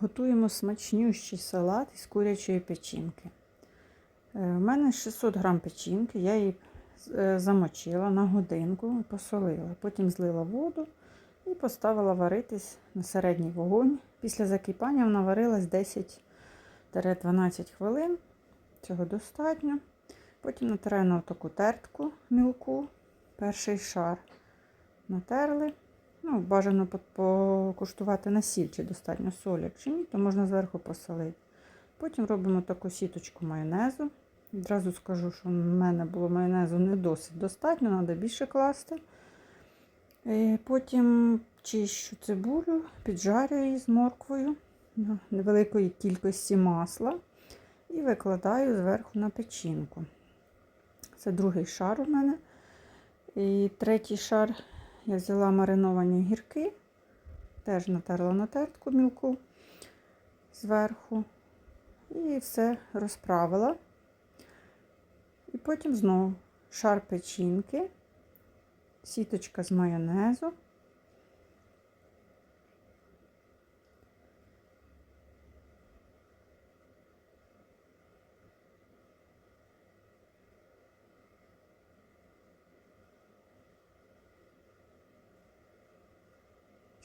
Готуємо смачнющий салат із курячої печінки. У мене 600 грам печінки, я її е, замочила на годинку посолила. Потім злила воду і поставила варитись на середній вогонь. Після закипання вона варилась 10-12 хвилин. Цього достатньо. Потім натираю на таку тертку мілку, перший шар натерли. Ну, бажано покуштувати на сіль, чи достатньо солі. Якщо ні, то можна зверху посолити. Потім робимо таку сіточку майонезу. Відразу скажу, що в мене було майонезу не досить достатньо, треба більше класти. Е, Потім чищу цибулю, піджарюю її з морквою невеликої кількості масла і викладаю зверху на печінку. Це другий шар у мене. І третій шар я взяла мариновані гірки, теж натерла на тертку мілку зверху. І все розправила. І потім знову шар печінки, сіточка з майонезу.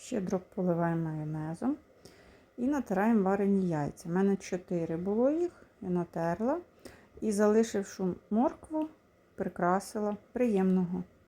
Щедро поливаємо майонезом і натираємо варені яйця. У мене 4 було їх, я натерла і залишивши моркву, прикрасила приємного